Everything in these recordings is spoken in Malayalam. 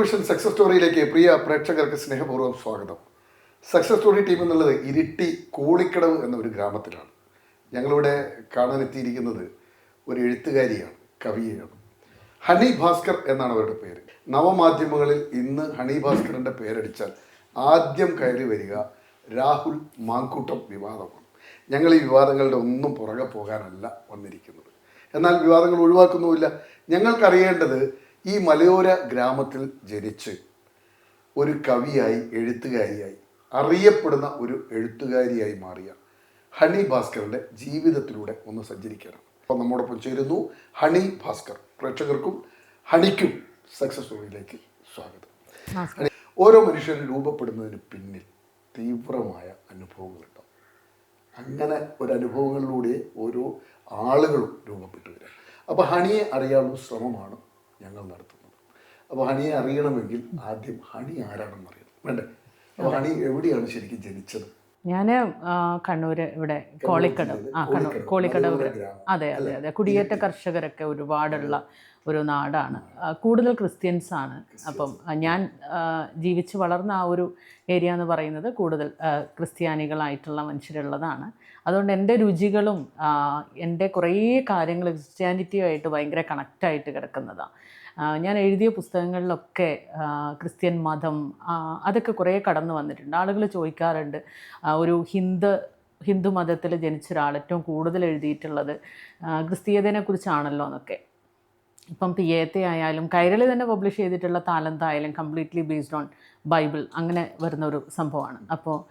ടെലിവിഷൻ സക്സസ് സ്റ്റോറിയിലേക്ക് പ്രിയ പ്രേക്ഷകർക്ക് സ്നേഹപൂർവം സ്വാഗതം. സക്സസ് സ്റ്റോറി ടീം എന്നുള്ളത് ഇരിട്ടി കൂളിക്കടവ് എന്ന ഒരു ഗ്രാമത്തിലാണ്. ഞങ്ങളിവിടെ കാണാനെത്തിയിരിക്കുന്നത് ഒരു എഴുത്തുകാരിയാണ് കവിയാണ് ഹണി ഭാസ്കർ എന്നാണ് അവരുടെ പേര്. നവമാധ്യമങ്ങളിൽ ഇന്ന് ഹണി ഭാസ്കറിന്റെ പേരടിച്ചാൽ ആദ്യം കയറി വരിക രാഹുൽ മാങ്കൂട്ടം വിവാദമാണ്. ഞങ്ങൾ ഈ വിവാദങ്ങളുടെ ഒന്നും പുറകെ പോകാനല്ല വന്നിരിക്കുന്നത്. എന്നാൽ വിവാദങ്ങൾ ഒഴിവാക്കുന്നുമില്ല. ഞങ്ങൾക്കറിയേണ്ടത് ഈ മലയോര ഗ്രാമത്തിൽ ജനിച്ച് ഒരു കവിയായി എഴുത്തുകാരിയായി അറിയപ്പെടുന്ന ഒരു എഴുത്തുകാരിയായി മാറിയ ഹണി ഭാസ്കറിന്റെ ജീവിതത്തിലൂടെ ഒന്ന് സഞ്ചരിക്കണം. അപ്പോൾ നമ്മോടൊപ്പം ചേരുന്നു ഹണി ഭാസ്കർ. പ്രേക്ഷകർക്കും ഹണിക്കും സക്സസ് സ്റ്റോറിയിലേക്ക് സ്വാഗതം. ഓരോ മനുഷ്യനും രൂപപ്പെടുന്നതിന് പിന്നിൽ തീവ്രമായ അനുഭവങ്ങളുണ്ടാവും അങ്ങനെ ഒരു അനുഭവങ്ങളിലൂടെ ഓരോ ആളുകളും രൂപപ്പെട്ടു വരിക. അപ്പോൾ ഹണിയെ അറിയാനുള്ള ശ്രമമാണ് ഞങ്ങൾ നടത്തുന്നത്. അപ്പോൾ ഹണിയെ അറിയണമെങ്കിൽ ആദ്യം ഹണി ആരാണെന്ന് അറിയണം. വേണ്ടേ? അപ്പോൾ ഹണി എവിടെയാണ് ശരിക്കും ജനിച്ചത്? ഞാൻ കണ്ണൂര് ഇവിടെ കോളിക്കടവ്. ആ കണ്ണൂർ കോളിക്കടവ്. അതെ അതെ അതെ. കുടിയേറ്റ കർഷകരൊക്കെ ഒരുപാടുള്ള ഒരു നാടാണ്. കൂടുതൽ ക്രിസ്ത്യൻസ് ആണ്. അപ്പം ഞാൻ ജീവിച്ച് വളർന്ന ആ ഒരു ഏരിയ എന്ന് പറയുന്നത് കൂടുതൽ ക്രിസ്ത്യാനികളായിട്ടുള്ള മനുഷ്യരുള്ളതാണ്. അതുകൊണ്ട് എന്റെ രുചികളും എന്റെ കുറേ കാര്യങ്ങൾ ക്രിസ്ത്യാനിറ്റിയുമായിട്ട് ഭയങ്കര കണക്റ്റായിട്ട് കിടക്കുന്നതാണ് ഞാൻ എഴുതിയ പുസ്തകങ്ങളിലൊക്കെ ക്രിസ്ത്യൻ മതം അതൊക്കെ കുറേ കടന്നു വന്നിട്ടുണ്ട്. ആളുകൾ ചോദിക്കാറുണ്ട് ഒരു ഹിന്ദു ഹിന്ദു മതത്തിൽ ജനിച്ച ഒരാൾ ഏറ്റവും കൂടുതൽ എഴുതിയിട്ടുള്ളത് ക്രിസ്തീയതയെക്കുറിച്ചാണല്ലോ എന്നൊക്കെ. ഇപ്പം പിയേത്തെ ആയാലും കൈരളി തന്നെ പബ്ലിഷ് ചെയ്തിട്ടുള്ള താലന്തായാലും കംപ്ലീറ്റ്ലി ബേസ്ഡ് ഓൺ ബൈബിൾ അങ്ങനെ വരുന്ന ഒരു സംഭവമാണ്. അപ്പോൾ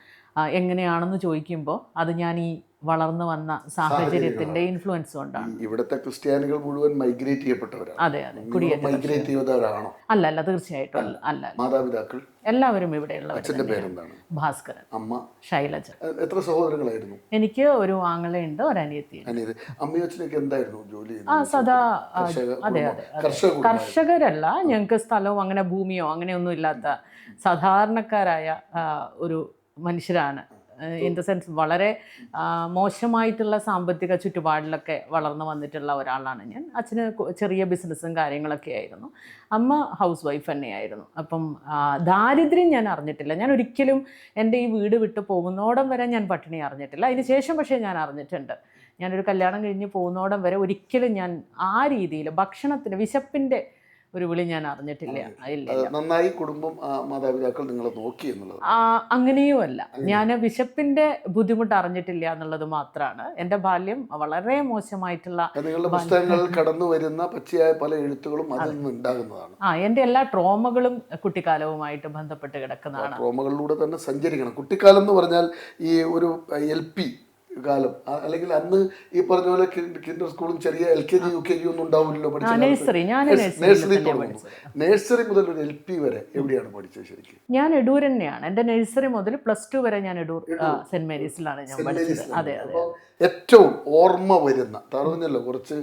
എങ്ങനെയാണെന്ന് ചോദിക്കുമ്പോൾ അത് ഞാൻ ഈ വളർന്നു വന്ന സാഹചര്യത്തിന്റെ ഇൻഫ്ലുവൻസ് കൊണ്ടാണ്. ഇവിടുത്തെ ക്രിസ്ത്യാനികൾ മുഴുവൻ മൈഗ്രേറ്റ് ചെയ്യപ്പെട്ടവരാണ്. അതെ അതെ. മൈഗ്രേറ്റ് ചെയ്തവരാണോ? അല്ല അല്ല തീർച്ചയായിട്ടും. അല്ല. മാതാപിതാക്കൾ? എല്ലാവരും ഇവിടെയുള്ളവർ ഭാസ്കരൻ. അമ്മ? ശൈലജ. എത്ര സഹോദരങ്ങളായിരുന്നു? എനിക്ക് ഒരു ആങ്ങളയുണ്ട് ഒരു അനിയത്തി. അനിയത് അമ്മയും അച്ഛനൊക്കെ എന്തായിരുന്നു ജോലി ആ സദാ അതെ. അതെ. കർഷകരല്ല ഞങ്ങൾക്ക് സ്ഥലവും അങ്ങനെ ഭൂമിയോ അങ്ങനെയൊന്നും ഇല്ലാത്ത സാധാരണക്കാരായ ഒരു മനുഷ്യരാണ്. ഇൻ ദ സെൻസ് വളരെ മോശമായിട്ടുള്ള സാമ്പത്തിക ചുറ്റുപാടിലൊക്കെ വളർന്നു വന്നിട്ടുള്ള ഒരാളാണ് ഞാൻ. അച്ഛന് ചെറിയ ബിസിനസ്സും കാര്യങ്ങളൊക്കെ ആയിരുന്നു. അമ്മ ഹൗസ് വൈഫ് തന്നെയായിരുന്നു. അപ്പം ദാരിദ്ര്യം ഞാൻ അറിഞ്ഞിട്ടില്ല. ഞാൻ ഒരിക്കലും എന്റെ ഈ വീട് വിട്ട് പോകുന്നോടം വരെ ഞാൻ പട്ടിണി അറിഞ്ഞിട്ടില്ല. അതിന് ശേഷം പക്ഷേ ഞാൻ അറിഞ്ഞിട്ടുണ്ട്. ഞാനൊരു കല്യാണം കഴിഞ്ഞ് പോകുന്നോടം വരെ ഒരിക്കലും ഞാൻ ആ രീതിയിൽ ഭക്ഷണത്തിന് വിശപ്പിന്റെ ഒരു വിളി ഞാൻ അറിഞ്ഞിട്ടില്ല. നന്നായി കുടുംബം മാതാപിതാക്കൾ നിങ്ങളെ നോക്കി എന്നുള്ളത് അങ്ങനെയും അല്ല ഞാൻ വിശപ്പിന്റെ ബുദ്ധിമുട്ട് അറിഞ്ഞിട്ടില്ല എന്നുള്ളത് മാത്രമാണ് എന്റെ ബാല്യം വളരെ മോശമായിട്ടുള്ള നിങ്ങളുടെ പുസ്തകങ്ങളിൽ കടന്നു വരുന്ന പച്ചയായ പല എഴുത്തുകളും അതിൽ നിന്ന് ഉണ്ടാകുന്നതാണ്. ആ എന്റെ എല്ലാ ട്രോമകളും കുട്ടിക്കാലവുമായിട്ട് ബന്ധപ്പെട്ട് കിടക്കുന്നതാണ്. ട്രോമകളിലൂടെ തന്നെ സഞ്ചരിക്കണം. കുട്ടിക്കാലം എന്ന് പറഞ്ഞാൽ ഈ ഒരു എൽ പി കാലം. അല്ലെങ്കിൽ അന്ന് ഈ പറഞ്ഞ പോലെ കിൻഡർ സ്കൂളും ചെറിയ L K G U K G ഒന്നും ഉണ്ടാവില്ലല്ലോ പഠിച്ച. നഴ്സറി നഴ്സറി നഴ്സറി തുടങ്ങുന്നു നഴ്സറി മുതൽ ഒരു എൽ പി വരെ എവിടെയാണ് പഠിച്ചത് ശരിക്കും? ഞാൻ എഡൂർ തന്നെയാണ്. എന്റെ നഴ്സറി മുതൽ പ്ലസ് ടു വരെ ഞാൻ എഡൂർ സെന്റ് മേരീസിലാണ് ഞാൻ പഠിച്ചത്. അതെ അതെ. ഏറ്റവും ഓർമ്മ വരുന്ന പറഞ്ഞല്ലോ കുറച്ച്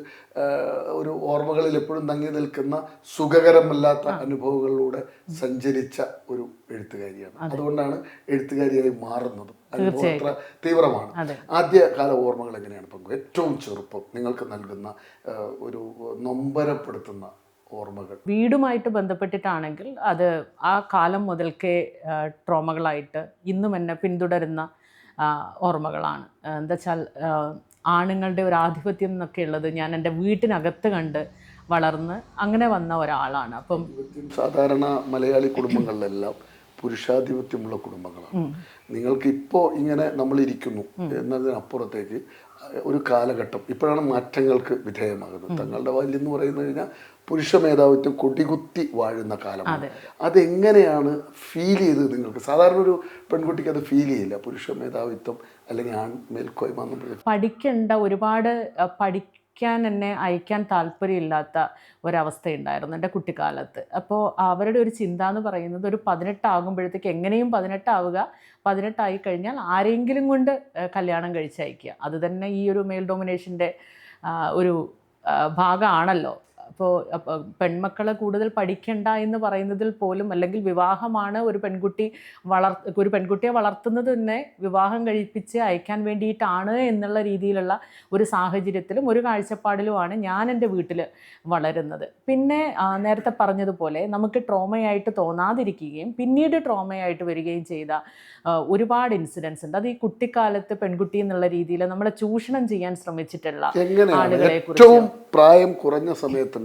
ഒരു ഓർമ്മകളിൽ എപ്പോഴും തങ്ങി നിൽക്കുന്ന സുഖകരമല്ലാത്ത അനുഭവങ്ങളിലൂടെ സഞ്ചരിച്ച ഒരു എഴുത്തുകാരിയാണ്. അതുകൊണ്ടാണ് എഴുത്തുകാരിയായി മാറുന്നത്. അനുഭവം അത്ര തീവ്രമാണ്. ആദ്യകാല ഓർമ്മകൾ എങ്ങനെയാണ് പങ്കു? ഏറ്റവും ചെറുപ്പം നിങ്ങൾക്ക് നൽകുന്ന ഒരു നൊമ്പരപ്പെടുത്തുന്ന ഓർമ്മകൾ. വീടുമായിട്ട് ബന്ധപ്പെട്ടിട്ടാണെങ്കിൽ അത് ആ കാലം മുതൽക്കേ ട്രോമകളായിട്ട് ഇന്നും എന്നെ പിന്തുടരുന്ന ഓർമ്മകളാണ്. എന്താ വെച്ചാൽ ആണുങ്ങളുടെ ഒരു ആധിപത്യം എന്നൊക്കെ ഉള്ളത് ഞാൻ എന്റെ വീട്ടിനകത്ത് കണ്ട് വളർന്ന് അങ്ങനെ വന്ന ഒരാളാണ്. അപ്പം സാധാരണ മലയാളി കുടുംബങ്ങളിലെല്ലാം പുരുഷാധിപത്യമുള്ള കുടുംബങ്ങളാണ്. നിങ്ങൾക്ക് ഇപ്പോൾ ഇങ്ങനെ നമ്മൾ ഇരിക്കുന്നു എന്നതിനപ്പുറത്തേക്ക് ഒരു കാലഘട്ടം. ഇപ്പോഴാണ് മാറ്റങ്ങൾക്ക് വിധേയമാകുന്നത്. തങ്ങളുടെ വാല്യം എന്ന് പറയുന്നത് കഴിഞ്ഞാൽ പുരുഷ മേധാവിത്വം കൊടികുത്തി വാഴുന്ന കാലമാണ്. അതെങ്ങനെയാണ് ഫീൽ ചെയ്തത് നിങ്ങൾക്ക്? സാധാരണ ഒരു പെൺകുട്ടിക്ക് അത് ഫീൽ ചെയ്യില്ല. പുരുഷ മേധാവിത്വം അല്ലെങ്കിൽ ആൺ മേൽക്കോയ്മ പഠിക്കേണ്ട ഒരുപാട് ആ, പഠിക്കാൻ എന്നെ അയക്കാൻ താല്പര്യമില്ലാത്ത ഒരവസ്ഥയുണ്ടായിരുന്നു എന്റെ കുട്ടിക്കാലത്ത്. അപ്പോൾ അവരുടെ ഒരു ചിന്ത എന്ന് പറയുന്നത് ഒരു പതിനെട്ടാകുമ്പോഴത്തേക്ക് എങ്ങനെയും പതിനെട്ടാവുക. പതിനെട്ടായി കഴിഞ്ഞാൽ ആരെങ്കിലും കൊണ്ട് കല്യാണം കഴിച്ചയക്കുക. അത് തന്നെ ഈ ഒരു മെയിൽ ഡോമിനേഷന്റെ ഒരു ഭാഗമാണല്ലോ. അപ്പോൾ പെൺമക്കളെ കൂടുതൽ പഠിക്കണ്ട എന്ന് പറയുന്നതിൽ പോലും അല്ലെങ്കിൽ വിവാഹമാണ് ഒരു പെൺകുട്ടി വളർ ഒരു പെൺകുട്ടിയെ വളർത്തുന്നത് തന്നെ വിവാഹം കഴിപ്പിച്ച് അയക്കാൻ വേണ്ടിയിട്ടാണ് എന്നുള്ള രീതിയിലുള്ള ഒരു സാഹചര്യത്തിലും ഒരു കാഴ്ചപ്പാടിലുമാണ് ഞാൻ എന്റെ വീട്ടിൽ വളരുന്നത്. പിന്നെ നേരത്തെ പറഞ്ഞതുപോലെ നമുക്ക് ട്രോമയായിട്ട് തോന്നാതിരിക്കുകയും പിന്നീട് ട്രോമയായിട്ട് വരികയും ചെയ്ത ഒരുപാട് ഇൻസിഡൻസ് ഉണ്ട്. അത് ഈ കുട്ടിക്കാലത്ത് പെൺകുട്ടി എന്നുള്ള രീതിയിൽ നമ്മളെ ചൂഷണം ചെയ്യാൻ ശ്രമിച്ചിട്ടുള്ള ആളുകളെ കുറിച്ച്. പ്രായം കുറഞ്ഞ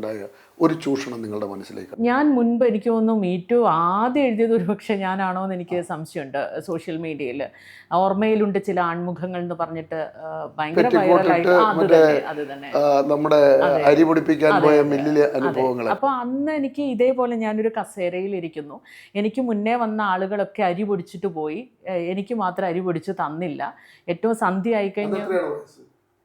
സമയത്തുണ്ടായ ഒരു ചൂഷണം നിങ്ങളുടെ മനസ്സിലേക്ക്? ഞാൻ മുൻപ് എനിക്ക് തോന്നുന്നു മീറ്റു ആദ്യം എഴുതിയത് ഒരു പക്ഷേ ഞാനാണോ എന്ന് എനിക്ക് സംശയമുണ്ട് സോഷ്യൽ മീഡിയയിൽ ഓർമ്മയിലുണ്ട് ചില ആൺമുഖങ്ങൾ എന്ന് പറഞ്ഞിട്ട് ഭയങ്കര നമ്മുടെ അരി പൊടിപ്പിക്കാൻ പോയ മില്ലിലെ. അനുഭവങ്ങൾ അപ്പൊ അന്ന് എനിക്ക് ഇതേപോലെ ഞാനൊരു കസേരയിൽ ഇരിക്കുന്നു എനിക്ക് മുന്നേ വന്ന ആളുകളൊക്കെ അരി പൊടിച്ചിട്ട് പോയി എനിക്ക് മാത്രം അരി പൊടിച്ച് തന്നില്ല. ഏറ്റവും സന്ധ്യ ആയി കഴിഞ്ഞ്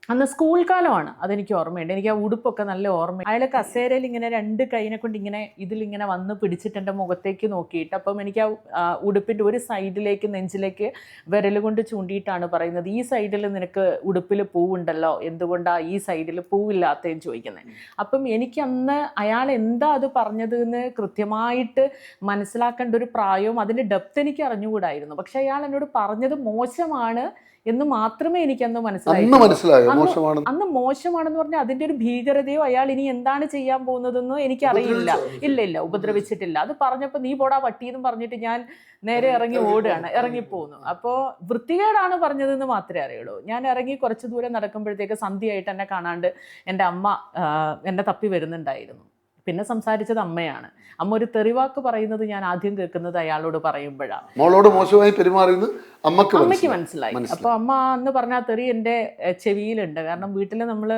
അന്ന് സ്കൂൾ കാലമാണ് അതെനിക്ക് ഓർമ്മയുണ്ട്. എനിക്ക് ആ ഉടുപ്പൊക്കെ നല്ല ഓർമ്മ. അയാൾ കസേരയിൽ ഇങ്ങനെ രണ്ട് കൈനെ കൊണ്ട് ഇങ്ങനെ ഇതിലിങ്ങനെ വന്ന് പിടിച്ചിട്ട് എന്റെ മുഖത്തേക്ക് നോക്കിയിട്ട് അപ്പം എനിക്ക് ആ ആ, ഉടുപ്പിന്റെ ഒരു സൈഡിലേക്ക് നെഞ്ചിലേക്ക് വിരൽ കൊണ്ട് ചൂണ്ടിയിട്ടാണ് പറയുന്നത് ഈ സൈഡിൽ നിനക്ക് ഉടുപ്പിൽ പൂവുണ്ടല്ലോ എന്തുകൊണ്ടാണ് ഈ സൈഡിൽ പൂവില്ലാത്തതെന്ന് ചോദിക്കുന്നത്? അപ്പം എനിക്ക് അന്ന് അയാൾ എന്താ അത് പറഞ്ഞത് എന്ന് കൃത്യമായിട്ട് മനസ്സിലാക്കേണ്ട ഒരു പ്രായവും അതിന്റെ ഡെപ്ത് എനിക്ക് അറിഞ്ഞുകൂടായിരുന്നു. പക്ഷേ അയാൾ എന്നോട് പറഞ്ഞത് മോശമാണ് എന്ന് മാത്രമേ എനിക്ക് അന്ന് മനസ്സിലായി? അന്ന് മോശമാണ് അന്ന് മോശമാണെന്ന് പറഞ്ഞാൽ അതിന്റെ ഒരു ഭീകരതയോ അയാൾ ഇനി എന്താണ് ചെയ്യാൻ പോകുന്നതെന്നോ എനിക്ക് അറിയില്ല ഇല്ല ഇല്ല ഉപദ്രവിച്ചിട്ടില്ല. അത് പറഞ്ഞപ്പോൾ നീ പോടാ പട്ടിയെന്ന് പറഞ്ഞിട്ട് ഞാൻ നേരെ ഇറങ്ങി ഓടുകയാണ്. ഇറങ്ങിപ്പോന്നു. അപ്പോൾ വൃത്തികേടാണ് പറഞ്ഞതെന്ന് മാത്രമേ അറിയുള്ളൂ. ഞാൻ ഇറങ്ങി കുറച്ച് ദൂരം നടക്കുമ്പോഴത്തേക്ക് സന്ധ്യയായിട്ട് എന്നെ കാണാണ്ട് എന്റെ അമ്മ എന്നെ തപ്പി വരുന്നുണ്ടായിരുന്നു. പിന്നെ സംസാരിച്ചത് അമ്മയാണ്. അമ്മ ഒരു തെറിവാക്ക് പറയുന്നത് ഞാൻ ആദ്യം കേൾക്കുന്നത് അയാളോട് പറയുമ്പോഴാണ് മോളോട് മോശമായി പെരുമാറിയെന്ന് അമ്മയ്ക്ക് അമ്മയ്ക്ക് മനസ്സിലായി. മനസ്സിലായി. അപ്പൊ അമ്മ എന്ന് പറഞ്ഞാൽ തെറി എന്റെ ചെവിയിലുണ്ട്. കാരണം വീട്ടിൽ നമ്മൾ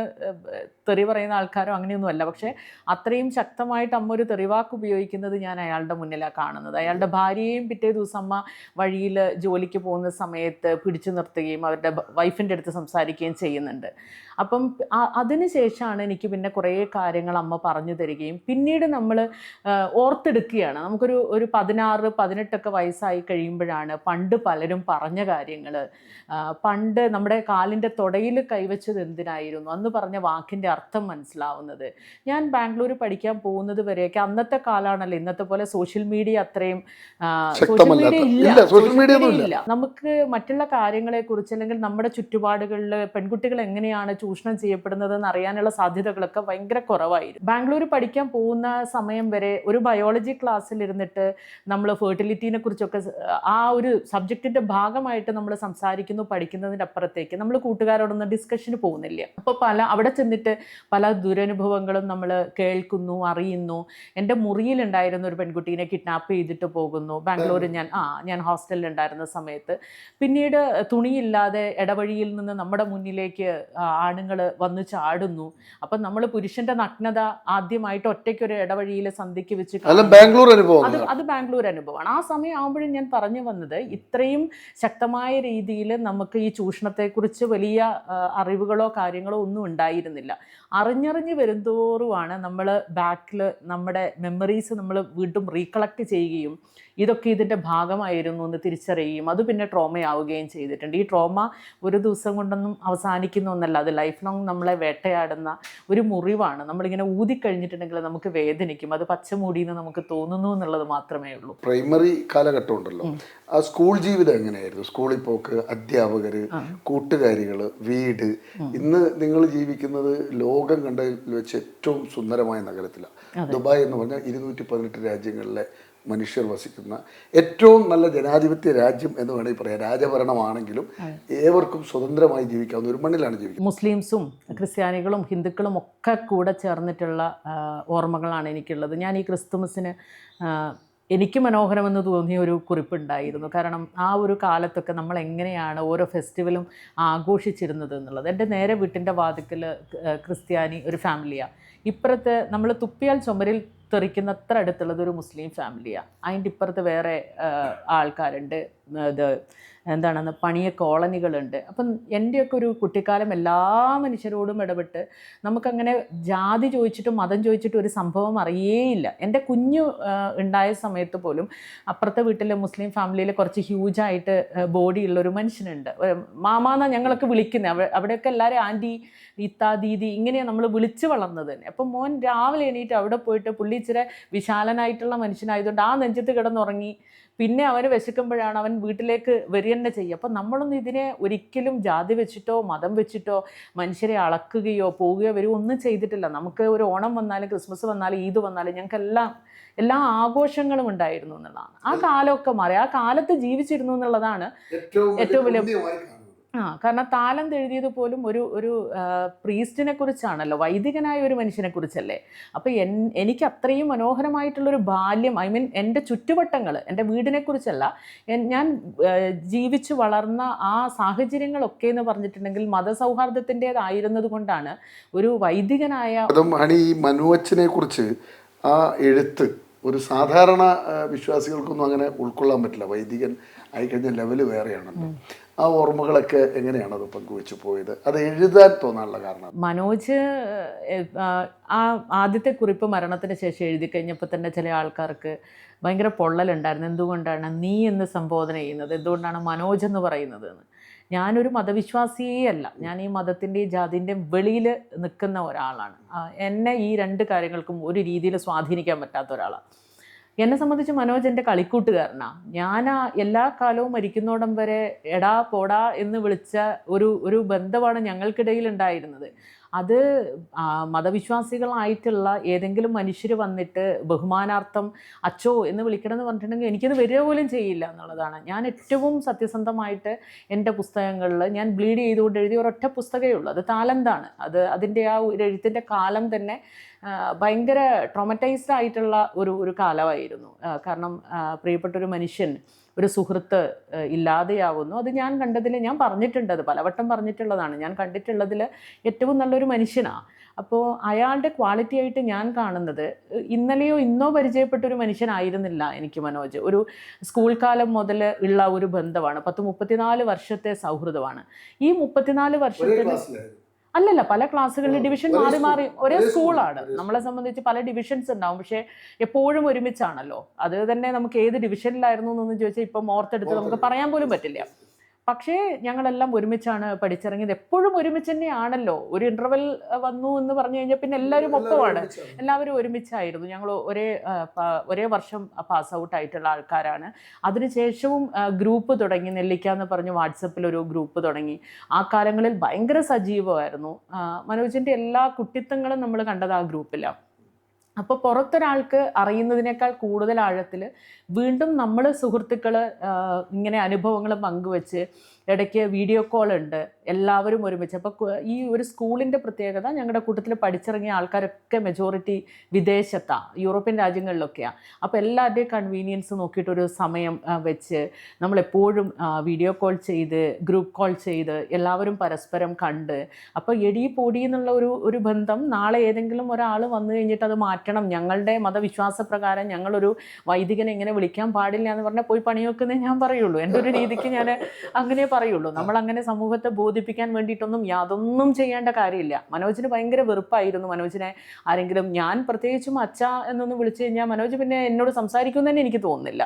തെറി പറയുന്ന ആൾക്കാരോ അങ്ങനെയൊന്നും അല്ല. പക്ഷെ അത്രയും ശക്തമായിട്ട് അമ്മ ഒരു തെറിവാക്ക് ഉപയോഗിക്കുന്നത് ഞാൻ അയാളുടെ മുന്നിലാണ് കാണുന്നത്. അയാളുടെ ഭാര്യയെയും പിറ്റേ ദിവസം അമ്മ വഴിയിൽ ജോലിക്ക് പോകുന്ന സമയത്ത് പിടിച്ചു നിർത്തുകയും അവരുടെ വൈഫിന്റെ അടുത്ത് സംസാരിക്കുകയും ചെയ്യുന്നുണ്ട്. അപ്പം അതിനുശേഷമാണ് അതിന് ശേഷമാണ് എനിക്ക് പിന്നെ കുറേ കാര്യങ്ങൾ അമ്മ പറഞ്ഞു തരികയും പിന്നീട് നമ്മൾ ഓർത്തെടുക്കുകയാണ്. നമുക്കൊരു ഒരു പതിനാറ് പതിനെട്ടൊക്കെ വയസ്സായി കഴിയുമ്പോഴാണ് പണ്ട് പലരും പറഞ്ഞ കാര്യങ്ങൾ പണ്ട് നമ്മുടെ കാലിന്റെ തുടയിൽ കൈവച്ചത് എന്തിനായിരുന്നു? അന്ന് പറഞ്ഞ വാക്കിന്റെ അർത്ഥം മനസ്സിലാവുന്നത്. ഞാൻ ബാംഗ്ലൂർ പഠിക്കാൻ പോകുന്നത് വരെയൊക്കെ അന്നത്തെ കാലമാണല്ലോ ഇന്നത്തെ പോലെ സോഷ്യൽ മീഡിയ അത്രയും സോഷ്യൽ മീഡിയ ഇല്ല, സോഷ്യൽ മീഡിയ ഇല്ല. നമുക്ക് മറ്റുള്ള കാര്യങ്ങളെക്കുറിച്ച് അല്ലെങ്കിൽ നമ്മുടെ ചുറ്റുപാടുകളിൽ പെൺകുട്ടികൾ എങ്ങനെയാണ് ചൂഷണം ചെയ്യപ്പെടുന്നത് എന്ന് അറിയാനുള്ള സാധ്യതകളൊക്കെ ഭയങ്കര കുറവായിരുന്നു. ബാംഗ്ലൂർ പഠിക്കാൻ പോകുന്ന സമയം വരെ ഒരു ബയോളജി ക്ലാസ്സിൽ ഇരുന്നിട്ട് നമ്മൾ ഫെർട്ടിലിറ്റീനെ കുറിച്ചൊക്കെ ആ ഒരു സബ്ജക്റ്റിന്റെ ഭാഗമായിട്ട് നമ്മൾ സംസാരിക്കുന്നു പഠിക്കുന്നതിന്റെ അപ്പുറത്തേക്ക് നമ്മൾ കൂട്ടുകാരോടൊന്നും ഡിസ്കഷന് പോകുന്നില്ല. അപ്പോൾ പല അവിടെ ചെന്നിട്ട് പല ദുരനുഭവങ്ങളും നമ്മൾ കേൾക്കുന്നു അറിയുന്നു. എന്റെ മുറിയിലുണ്ടായിരുന്ന ഒരു പെൺകുട്ടീനെ കിഡ്നാപ്പ് ചെയ്തിട്ട് പോകുന്നു. ബാംഗ്ലൂരിൽ ഞാൻ ആ ഞാൻ ഹോസ്റ്റലിൽ ഉണ്ടായിരുന്ന സമയത്ത്. പിന്നീട് തുണിയില്ലാതെ ഇടവഴിയിൽ നിന്ന് നമ്മുടെ മുന്നിലേക്ക് ആണുങ്ങൾ വന്ന് ചാടുന്നു. അപ്പം നമ്മൾ പുരുഷന്റെ നഗ്നത ആദ്യമായിട്ട് ഒറ്റയ്ക്കൊരു ഇടവഴിയിൽ സന്ധിക്ക് വെച്ച് ബാംഗ്ലൂർ അനുഭവം അത് അത് ബാംഗ്ലൂർ അനുഭവമാണ്. ആ സമയം ആകുമ്പോഴും ഞാൻ പറഞ്ഞു വന്നത് ഇത്രയും ശക്തമായ രീതിയിൽ നമുക്ക് ഈ ചൂഷണത്തെക്കുറിച്ച് വലിയ അറിവുകളോ കാര്യങ്ങളോ ഒന്നും ഉണ്ടായിരുന്നില്ല. അറിഞ്ഞറിഞ്ഞ് വരുന്തോറുമാണ് നമ്മൾ ബാക്കിൽ നമ്മുടെ മെമ്മറീസ് നമ്മൾ വീണ്ടും റീകളക്ട് ചെയ്യുകയും ഇതൊക്കെ ഇതിന്റെ ഭാഗമായിരുന്നു എന്ന് തിരിച്ചറിയുകയും അത് പിന്നെ ട്രോമയാവുകയും ചെയ്തിട്ടുണ്ട്. ഈ ട്രോമ ഒരു ദിവസം കൊണ്ടൊന്നും അവസാനിക്കുന്ന ഒന്നല്ല. അത് ലൈഫ് ലോങ് നമ്മളെ വേട്ടയാടുന്ന ഒരു മുറിവാണ്. നമ്മളിങ്ങനെ ഊതിക്കഴിഞ്ഞിട്ടുണ്ടെങ്കിൽ നമുക്ക് വേദനിക്കും. അത് പച്ചമൂടിയെന്ന് നമുക്ക് തോന്നുന്നു എന്നുള്ളത് മാത്രമേ ഉള്ളൂ. പ്രൈമറി കാലഘട്ടം ഉണ്ടല്ലോ. ആ സ്കൂൾ ജീവിതം എങ്ങനെയായിരുന്നു? സ്കൂളിൽ പോക്ക് അധ്യാപകർ കൂട്ടുകാരികൾ വീട്. ഇന്ന് നിങ്ങൾ ജീവിക്കുന്നത് ലോകം കണ്ടതിൽ വെച്ച് ഏറ്റവും സുന്ദരമായ നഗരത്തിലാണ് ദുബായ് എന്ന് പറഞ്ഞാൽ ഇരുന്നൂറ്റി പതിനെട്ട് രാജ്യങ്ങളിലെ മനുഷ്യർ വസിക്കുന്ന ഏറ്റവും നല്ല ജനാധിപത്യ രാജ്യം എന്ന് വേണമെങ്കിൽ പറയാം. രാജഭരണമാണെങ്കിലും ഏവർക്കും സ്വതന്ത്രമായി ജീവിക്കാവുന്ന ഒരു മണ്ണിലാണ് ജീവിക്കുന്നത്. മുസ്ലിംസും ക്രിസ്ത്യാനികളും ഹിന്ദുക്കളും ഒക്കെ കൂടെ ചേർന്നിട്ടുള്ള ഓർമ്മകളാണ് എനിക്കുള്ളത്. ഞാൻ ഈ ക്രിസ്തുമസിന് എനിക്ക് മനോഹരമെന്ന് തോന്നിയ ഒരു കുറിപ്പുണ്ടായിരുന്നു. കാരണം ആ ഒരു കാലത്തൊക്കെ നമ്മൾ എങ്ങനെയാണ് ഓരോ ഫെസ്റ്റിവലും ആഘോഷിച്ചിരുന്നത് എന്നുള്ളത്. എന്റെ നേരെ വീട്ടിന്റെ വാതിക്കൽ ക്രിസ്ത്യാനി ഒരു ഫാമിലിയാണ്. ഇപ്പുറത്ത് നമ്മൾ തുപ്പിയാൽ ചുമരിൽ തെറിക്കുന്നത്ര അടുത്തുള്ളത് ഒരു മുസ്ലിം ഫാമിലിയാണ് അതിന്റെ ഇപ്പുറത്ത് വേറെ ആൾക്കാരുണ്ട്. ഇത് എന്താണെന്ന് പണിയ കോളനികളുണ്ട്. അപ്പം എന്റെയൊക്കെ ഒരു കുട്ടിക്കാലം എല്ലാ മനുഷ്യരോടും ഇടപെട്ട് നമുക്കങ്ങനെ ജാതി ചോദിച്ചിട്ടും മതം ചോദിച്ചിട്ടും ഒരു സംഭവം അറിയേയില്ല. എന്റെ കുഞ്ഞു ഉണ്ടായ സമയത്ത് പോലും അപ്പുറത്തെ വീട്ടിലെ മുസ്ലിം ഫാമിലിയിൽ കുറച്ച് ഹ്യൂജായിട്ട് ബോഡി ഉള്ള ഒരു മനുഷ്യനുണ്ട്. മാമാന്നാണ് മാമാന്നാ ഞങ്ങളൊക്കെ വിളിക്കുന്നത് അവിടെ അവിടെയൊക്കെ എല്ലാവരും ആന്റി ഇത്ത ദീദി ഇങ്ങനെയാണ് നമ്മൾ വിളിച്ചു വളർന്നത്. തന്നെ അപ്പം മോൻ രാവിലെ എണീറ്റ് അവിടെ പോയിട്ട് പുള്ളി ഇച്ചിരി വിശാലനായിട്ടുള്ള മനുഷ്യനായതുകൊണ്ട് ആ നെഞ്ചത്ത് കിടന്നുറങ്ങി. പിന്നെ അവന് വിശക്കുമ്പോഴാണ് അവൻ വീട്ടിലേക്ക് വരിക തന്നെ ചെയ്യുക. അപ്പം നമ്മളൊന്നും ഇതിനെ ഒരിക്കലും ജാതി വെച്ചിട്ടോ മതം വെച്ചിട്ടോ മനുഷ്യരെ അളക്കുകയോ പോവുകയോ വരികയോ ഒന്നും ചെയ്തിട്ടില്ല. നമുക്ക് ഒരു ഓണം വന്നാലും ക്രിസ്മസ് വന്നാലും ഈദ് വന്നാലും ഞങ്ങൾക്കെല്ലാം എല്ലാ ആഘോഷങ്ങളും ഉണ്ടായിരുന്നു എന്നുള്ളതാണ്. ആ കാലമൊക്കെ മാറി. ആ കാലത്ത് ജീവിച്ചിരുന്നു എന്നുള്ളതാണ് ഏറ്റവും വലിയ- ആ കാരണം താലന്ത് എഴുതിയത് പോലും ഒരു ഒരു പ്രീസ്റ്റിനെ കുറിച്ചാണല്ലോ വൈദികനായ ഒരു മനുഷ്യനെ കുറിച്ചല്ലേ? അപ്പോൾ എൻ എനിക്ക് അത്രയും മനോഹരമായിട്ടുള്ളൊരു ബാല്യം ഐ മീൻ എന്റെ ചുറ്റുവട്ടങ്ങൾ എന്റെ വീടിനെ കുറിച്ചല്ല ഞാൻ ജീവിച്ചു വളർന്ന ആ സാഹചര്യങ്ങളൊക്കെ എന്ന് പറഞ്ഞിട്ടുണ്ടെങ്കിൽ മതസൗഹാർദ്ദത്തിന്റെതായിരുന്നത് കൊണ്ടാണ് ഒരു വൈദികനായ അതും ഹണി ഈ മനുവച്ചനെ കുറിച്ച് ആ എഴുത്ത്. ഒരു സാധാരണ വിശ്വാസികൾക്കൊന്നും അങ്ങനെ ഉൾക്കൊള്ളാൻ പറ്റില്ല. വൈദികൻ ആയിക്കഴിഞ്ഞ ലെവൽ വേറെയാണല്ലോ. ആ ഓർമ്മകളൊക്കെ എങ്ങനെയാണ് അത് പങ്കുവെച്ച് പോയത്? അത് എഴുതാൻ തോന്നാനുള്ള കാരണം? മനോജ് ആ, ആദ്യത്തെ കുറിപ്പ് മരണത്തിന് ശേഷം എഴുതി കഴിഞ്ഞപ്പോൾ തന്നെ ചില ആൾക്കാർക്ക് ഭയങ്കര പൊള്ളലുണ്ടായിരുന്നു. എന്തുകൊണ്ടാണ് നീ എന്ന് സംബോധന ചെയ്യുന്നത്? എന്തുകൊണ്ടാണ് മനോജ് എന്ന് പറയുന്നത് എന്ന്? ഞാനൊരു മതവിശ്വാസിയേ അല്ല. ഞാൻ ഈ മതത്തിന്റെയും ജാതിന്റെയും വെളിയിൽ നിൽക്കുന്ന ഒരാളാണ്. എന്നെ ഈ രണ്ട് കാര്യങ്ങൾക്കും ഒരു രീതിയിൽ സ്വാധീനിക്കാൻ പറ്റാത്ത ഒരാളാണ്. എന്നെ സംബന്ധിച്ച് മനോജ് എന്റെ കളിക്കൂട്ടുകാരനാണ് ഞാൻ ആ എല്ലാ കാലവും മരിക്കുന്നോടം വരെ എടാ പോടാ എന്ന് വിളിച്ച ഒരു ഒരു ബന്ധമാണ് ഞങ്ങൾക്കിടയിൽ ഉണ്ടായിരുന്നത്. അത് മതവിശ്വാസികളായിട്ടുള്ള ഏതെങ്കിലും മനുഷ്യർ വന്നിട്ട് ബഹുമാനാർത്ഥം അച്ചോ എന്ന് വിളിക്കണമെന്ന് പറഞ്ഞിട്ടുണ്ടെങ്കിൽ എനിക്കത് വരിക പോലും ചെയ്യില്ല എന്നുള്ളതാണ്. ഞാൻ ഏറ്റവും സത്യസന്ധമായിട്ട് എന്റെ പുസ്തകങ്ങളിൽ ഞാൻ ബ്ലീഡ് ചെയ്തുകൊണ്ട് എഴുതിയ ഒരൊറ്റ പുസ്തകമേ ഉള്ളൂ. അത് താലന്താണ്. അത് അതിന്റെ ആ ഒരു എഴുത്തിന്റെ കാലം തന്നെ ഭയങ്കര ട്രോമറ്റൈസ്ഡ് ആയിട്ടുള്ള ഒരു ഒരു കാലമായിരുന്നു. കാരണം പ്രിയപ്പെട്ടൊരു പ്രിയപ്പെട്ട ഒരു മനുഷ്യൻ ഒരു സുഹൃത്ത് ഇല്ലാതെയാവുന്നു. അത് ഞാൻ കണ്ടതിൽ ഞാൻ പറഞ്ഞിട്ടുണ്ട് അത് പലവട്ടം പറഞ്ഞിട്ടുള്ളതാണ്. ഞാൻ കണ്ടിട്ടുള്ളതിൽ ഏറ്റവും നല്ലൊരു മനുഷ്യനാണ് അപ്പോൾ അയാളുടെ ക്വാളിറ്റി ആയിട്ട് ഞാൻ കാണുന്നത് ഇന്നലെയോ ഇന്നോ പരിചയപ്പെട്ട ഒരു മനുഷ്യനായിരുന്നില്ല എനിക്ക് മനോജ്. ഒരു സ്കൂൾ കാലം മുതൽ ഉള്ള ഒരു ബന്ധമാണ്. പത്ത് മുപ്പത്തിനാല് വർഷത്തെ സൗഹൃദമാണ്. ഈ മുപ്പത്തിനാല് വർഷത്തിന് അല്ലല്ല പല ക്ലാസ്സുകളിൽ ഡിവിഷൻ മാറി മാറി ഒരേ സ്കൂളാണ്. നമ്മളെ സംബന്ധിച്ച് പല ഡിവിഷൻസ് ഉണ്ടാവും. പക്ഷേ എപ്പോഴും ഒരുമിച്ചാണല്ലോ. അത് തന്നെ നമുക്ക് ഏത് ഡിവിഷനിലായിരുന്നു എന്നൊന്നും ചോദിച്ചാൽ ഇപ്പം ഓർത്തെടുത്ത് നമുക്ക് പറയാൻ പോലും പറ്റില്ല. പക്ഷേ ഞങ്ങളെല്ലാം ഒരുമിച്ചാണ് പഠിച്ചിറങ്ങിയത്. എപ്പോഴും ഒരുമിച്ച് തന്നെയാണല്ലോ. ഒരു ഇന്റർവെൽ വന്നു എന്ന് പറഞ്ഞു കഴിഞ്ഞാൽ പിന്നെ എല്ലാവരും ഒപ്പമാണ്. എല്ലാവരും ഒരുമിച്ചായിരുന്നു. ഞങ്ങൾ ഒരേ ഒരേ വർഷം പാസ് ഔട്ട് ആയിട്ടുള്ള ആൾക്കാരാണ്. അതിനുശേഷവും ഗ്രൂപ്പ് തുടങ്ങി. നെല്ലിക്ക എന്ന് പറഞ്ഞ് വാട്സപ്പിൽ ഒരു ഗ്രൂപ്പ് തുടങ്ങി. ആ കാലങ്ങളിൽ ഭയങ്കര സജീവമായിരുന്നു. മനോജിന്റെ മനോജിന്റെ എല്ലാ കുട്ടിത്തങ്ങളും നമ്മൾ കണ്ടത് ആ ഗ്രൂപ്പിലാണ് അപ്പോൾ പുറത്തൊരാൾക്ക് അറിയുന്നതിനേക്കാൾ കൂടുതൽ ആഴത്തിൽ വീണ്ടും നമ്മൾ സുഹൃത്തുക്കൾ ഇങ്ങനെ അനുഭവങ്ങൾ പങ്കുവെച്ച് ഇടയ്ക്ക് വീഡിയോ കോൾ ഉണ്ട്. എല്ലാവരും ഒരുമിച്ച്. അപ്പോൾ ഈ ഒരു സ്കൂളിന്റെ പ്രത്യേകത ഞങ്ങളുടെ കൂട്ടത്തിൽ പഠിച്ചിറങ്ങിയ ആൾക്കാരൊക്കെ മെജോറിറ്റി വിദേശത്താണ് യൂറോപ്യൻ രാജ്യങ്ങളിലൊക്കെയാണ് അപ്പോൾ എല്ലാവരുടെയും കൺവീനിയൻസ് നോക്കിയിട്ടൊരു സമയം വെച്ച് നമ്മളെപ്പോഴും വീഡിയോ കോൾ ചെയ്ത് ഗ്രൂപ്പ് കോൾ ചെയ്ത് എല്ലാവരും പരസ്പരം കണ്ട് അപ്പോൾ എടി പൊടി എന്നുള്ള ഒരു ഒരു ബന്ധം നാളെ ഏതെങ്കിലും ഒരാൾ വന്നു കഴിഞ്ഞിട്ട് അത് മാറ്റണം. ഞങ്ങളുടെ മതവിശ്വാസ പ്രകാരം ഞങ്ങളൊരു വൈദികനെ ഇങ്ങനെ വിളിക്കാൻ പാടില്ല എന്ന് പറഞ്ഞാൽ പോയി പണി വെക്കുന്നേ ഞാൻ പറയുള്ളൂ. എന്റെ ഒരു രീതിക്ക് ഞാൻ അങ്ങനെ പറയുള്ളൂ. നമ്മൾ അങ്ങനെ സമൂഹത്തെ ബോധിപ്പിക്കാൻ വേണ്ടിയിട്ടൊന്നും യാതൊന്നും ചെയ്യേണ്ട കാര്യമില്ല. മനോജിന് ഭയങ്കര വെറുപ്പായിരുന്നു. മനോജിനെ ആരെങ്കിലും ഞാൻ പ്രത്യേകിച്ചും അച്ഛ എന്നൊന്ന് വിളിച്ചു കഴിഞ്ഞാൽ മനോജ് പിന്നെ എന്നോട് സംസാരിക്കും തന്നെ എനിക്ക് തോന്നുന്നില്ല.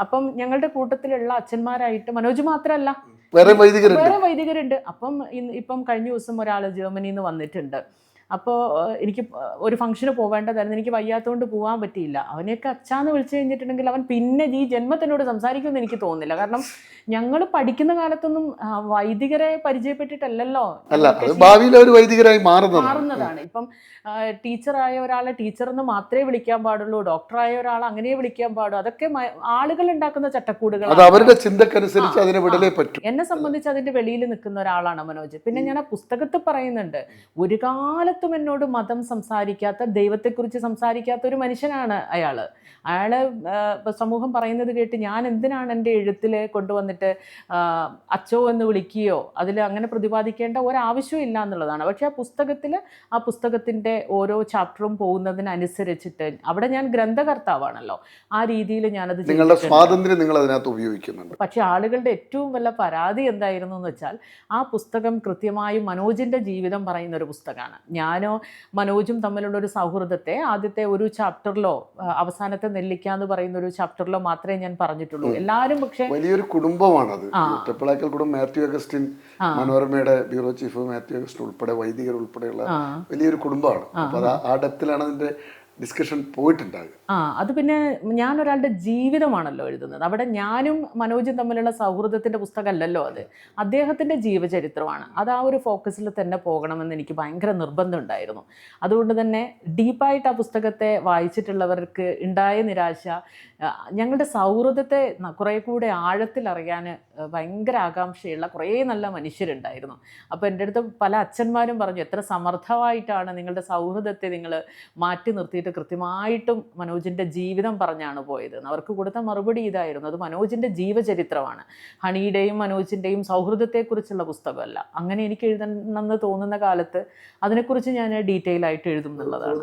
അപ്പം ഞങ്ങളുടെ കൂട്ടത്തിലുള്ള അച്ഛന്മാരായിട്ട് മനോജ് മാത്രമല്ല. വേറെ വൈദികരുണ്ട്. വേറെ വൈദികരുണ്ട്. അപ്പം ഇപ്പം കഴിഞ്ഞ ദിവസം ഒരാൾ ജർമ്മനിന്ന് നിന്ന് വന്നിട്ടുണ്ട്. അപ്പോൾ എനിക്ക് ഒരു ഫംഗ്ഷന് പോവേണ്ടതായിരുന്നു എനിക്ക് വയ്യാത്തതുകൊണ്ട് പോകാൻ പറ്റിയില്ല. അവനെയൊക്കെ അച്ഛാന്ന് വിളിച്ചു കഴിഞ്ഞിട്ടുണ്ടെങ്കിൽ അവൻ പിന്നെ ഈ ജന്മത്തിനോട് സംസാരിക്കുമെന്ന് എനിക്ക് തോന്നുന്നില്ല. കാരണം ഞങ്ങൾ പഠിക്കുന്ന കാലത്തൊന്നും വൈദികരെ പരിചയപ്പെട്ടിട്ടല്ലല്ലോ. ഭാവിയിൽ ഒരു വൈദികരായി മാറുന്നതാണ്. ഇപ്പം ടീച്ചറായ ഒരാളെ ടീച്ചർ എന്ന് മാത്രമേ വിളിക്കാൻ പാടുള്ളൂ. ഡോക്ടറായ ഒരാൾ അങ്ങനെ വിളിക്കാൻ പാടും അതൊക്കെ ആളുകൾ ഉണ്ടാക്കുന്ന ചട്ടക്കൂടുകൾ അവരുടെ ചിന്തക്കനുസരിച്ച് അതിനെ വിടലേ പറ്റും. എന്നെ സംബന്ധിച്ച് അതിന്റെ വെളിയിൽ നിൽക്കുന്ന ഒരാളാണ് മനോജ്. പിന്നെ ഞാൻ ആ പുസ്തകത്തിൽ പറയുന്നുണ്ട്. ഒരു കാലത്തും എന്നോട് മതം സംസാരിക്കാത്ത ദൈവത്തെക്കുറിച്ച് സംസാരിക്കാത്ത ഒരു മനുഷ്യനാണ് അയാൾ അയാൾ സമൂഹം പറയുന്നത് കേട്ട് ഞാൻ എന്തിനാണ് എന്റെ എഴുത്തിൽ കൊണ്ടുവന്നിട്ട് അച്ചോ എന്ന് വിളിക്കുകയോ അതിൽ അങ്ങനെ പ്രതിപാദിക്കേണ്ട ഒരാവശ്യവും ഇല്ല എന്നുള്ളതാണ്. പക്ഷേ ആ പുസ്തകത്തിൽ ആ പുസ്തകത്തിന്റെ ഓരോ ചാപ്റ്ററും പോകുന്നതിനനുസരിച്ചിട്ട് അവിടെ ഞാൻ ഗ്രന്ഥകർത്താവാണല്ലോ. ആ രീതിയിൽ ഞാനത് നിങ്ങളുടെ സ്വാതന്ത്ര്യം നിങ്ങൾ അതിനകത്ത് ഉപയോഗിക്കുന്നുണ്ട്. പക്ഷേ ആളുകളുടെ ഏറ്റവും വല്ല പരാതി എന്തായിരുന്നു എന്ന് വെച്ചാൽ ആ പുസ്തകം കൃത്യമായി മനോജിന്റെ ജീവിതം പറയുന്ന ഒരു പുസ്തകമാണ്. ഞാനോ മനോജും തമ്മിലുള്ള ഒരു സൗഹൃദത്തെ ആദ്യത്തെ ഒരു ചാപ്റ്ററിലോ അവസാനത്തെ നെല്ലിക്ക എന്ന് പറയുന്ന ഒരു ചാപ്റ്ററിലോ മാത്രമേ ഞാൻ പറഞ്ഞിട്ടുള്ളൂ. എല്ലാവരും പക്ഷേ വലിയൊരു കുടുംബമാണത്. ആ. ട്രിപ്പിളാക്കൽ കുടുംബം മാത്യു അഗസ്റ്റിൻ മനോരമയുടെ ബ്യൂറോ ചീഫ് മാത്യു അഗസ്റ്റിൻ ഉൾപ്പെടെ വൈദികർ ഉൾപ്പെടെയുള്ള വലിയൊരു കുടുംബമാണ്. അപ്പോൾ ആ- ഡെപ്തിലാണ് അതിന്റെ ഡിസ്കഷൻ പോയിട്ടുണ്ടാകും ആ അത് പിന്നെ ഞാൻ ഒരാളുടെ ജീവിതമാണല്ലോ എഴുതുന്നത്. അവിടെ ഞാനും മനോജും തമ്മിലുള്ള സൗഹൃദത്തിന്റെ പുസ്തകമല്ലല്ലോ അത്. അദ്ദേഹത്തിന്റെ ജീവചരിത്രമാണ്. അത് ആ ഒരു ഫോക്കസിൽ തന്നെ പോകണമെന്ന് എനിക്ക് ഭയങ്കര നിർബന്ധമുണ്ടായിരുന്നു അതുകൊണ്ട് തന്നെ ഡീപ്പായിട്ട് ആ പുസ്തകത്തെ വായിച്ചിട്ടുള്ളവർക്ക് ഉണ്ടായ നിരാശ ഞങ്ങളുടെ സൗഹൃദത്തെ കുറേ കൂടെ ആഴത്തിൽ അറിയാൻ ഭയങ്കര ആകാംക്ഷയുള്ള കുറേ നല്ല മനുഷ്യരുണ്ടായിരുന്നു. അപ്പോൾ എന്റെ അടുത്ത് പല അച്ഛന്മാരും പറഞ്ഞു എത്ര സമർത്ഥമായിട്ടാണ് നിങ്ങളുടെ സൗഹൃദത്തെ നിങ്ങൾ മാറ്റി നിർത്തിയിട്ട് കൃത്യമായിട്ടും മനോജിന്റെ ജീവിതം പറഞ്ഞാണ് പോയത്. അവർക്ക് കൊടുത്ത മറുപടി ഇതായിരുന്നു. അത് മനോജിന്റെ ജീവചരിത്രമാണ്. ഹണിയുടെയും മനോജിന്റെയും സൗഹൃദത്തെക്കുറിച്ചുള്ള പുസ്തകമല്ല. അങ്ങനെ എനിക്ക് എഴുതണമെന്ന് തോന്നുന്ന കാലത്ത് അതിനെക്കുറിച്ച് ഞാൻ ഡീറ്റെയിൽ ആയിട്ട് എഴുതും എന്നുള്ളതാണ്.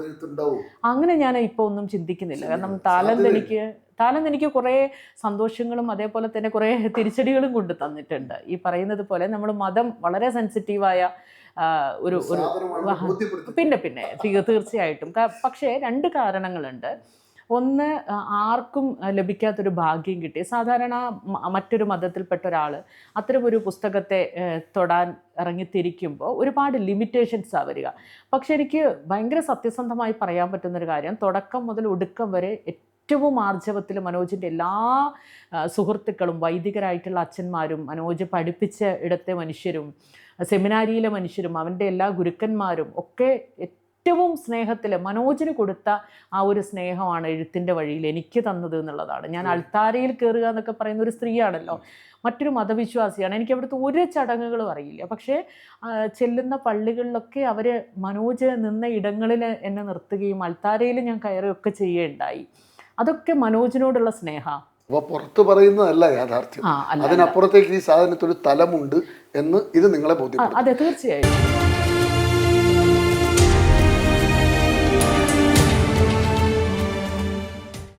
അങ്ങനെ ഞാൻ ഇപ്പോൾ ഒന്നും ചിന്തിക്കുന്നില്ല. കാരണം താലന്ത് എനിക്ക് താലം എനിക്ക് കുറേ സന്തോഷങ്ങളും അതേപോലെ തന്നെ കുറേ തിരിച്ചടികളും കൊണ്ട് തന്നിട്ടുണ്ട്. ഈ പറയുന്നത് പോലെ നമ്മൾ മതം വളരെ സെൻസിറ്റീവായ ഒരു ഒരു പിന്നെ പിന്നെ തീർച്ചയായിട്ടും. പക്ഷേ രണ്ട് കാരണങ്ങളുണ്ട്. ഒന്ന് ആർക്കും ലഭിക്കാത്തൊരു ഭാഗ്യം കിട്ടി. സാധാരണ മറ്റൊരു മതത്തിൽപ്പെട്ട ഒരാൾ അത്തരമൊരു പുസ്തകത്തെ തൊടാൻ ഇറങ്ങിത്തിരിക്കുമ്പോൾ ഒരുപാട് ലിമിറ്റേഷൻസാണ് വരിക. പക്ഷെ എനിക്ക് ഭയങ്കര സത്യസന്ധമായി പറയാൻ പറ്റുന്നൊരു കാര്യം തുടക്കം മുതൽ ഒടുക്കം വരെ ഏറ്റവും ആർജവത്തിൽ മനോജിന്റെ എല്ലാ സുഹൃത്തുക്കളും വൈദികരായിട്ടുള്ള അച്ഛന്മാരും മനോജ് പഠിപ്പിച്ച ഇടത്തെ മനുഷ്യരും സെമിനാരിയിലെ മനുഷ്യരും അവന്റെ എല്ലാ ഗുരുക്കന്മാരും ഒക്കെ ഏറ്റവും സ്നേഹത്തിൽ മനോജിന് കൊടുത്ത ആ ഒരു സ്നേഹമാണ് എഴുത്തിന്റെ വഴിയിൽ എനിക്ക് തന്നത് എന്നുള്ളതാണ്. ഞാൻ അൾത്താരയിൽ കയറുക എന്നൊക്കെ പറയുന്ന ഒരു സ്ത്രീയാണല്ലോ. മറ്റൊരു മതവിശ്വാസിയാണ്. എനിക്ക് അവിടുത്തെ ഒരു ചടങ്ങുകളും അറിയില്ല. പക്ഷേ ചെല്ലുന്ന പള്ളികളിലൊക്കെ അവർ മനോജ് നിന്ന ഇടങ്ങളിൽ എന്നെ നിർത്തുകയും അൾത്താരയിൽ ഞാൻ കയറുകയൊക്കെ ചെയ്യുകയുണ്ടായി. അതൊക്കെ മനോജിനോടുള്ള സ്നേഹ. അപ്പോൾ പുറത്ത് പറയുന്നതല്ല യാഥാർത്ഥ്യം. അതിനപ്പുറത്തേക്ക് ഈ സാധനത്തൊരു തലമുണ്ട് എന്ന് ഇത് നിങ്ങളെ ബോധ്യം അതെ തീർച്ചയായും.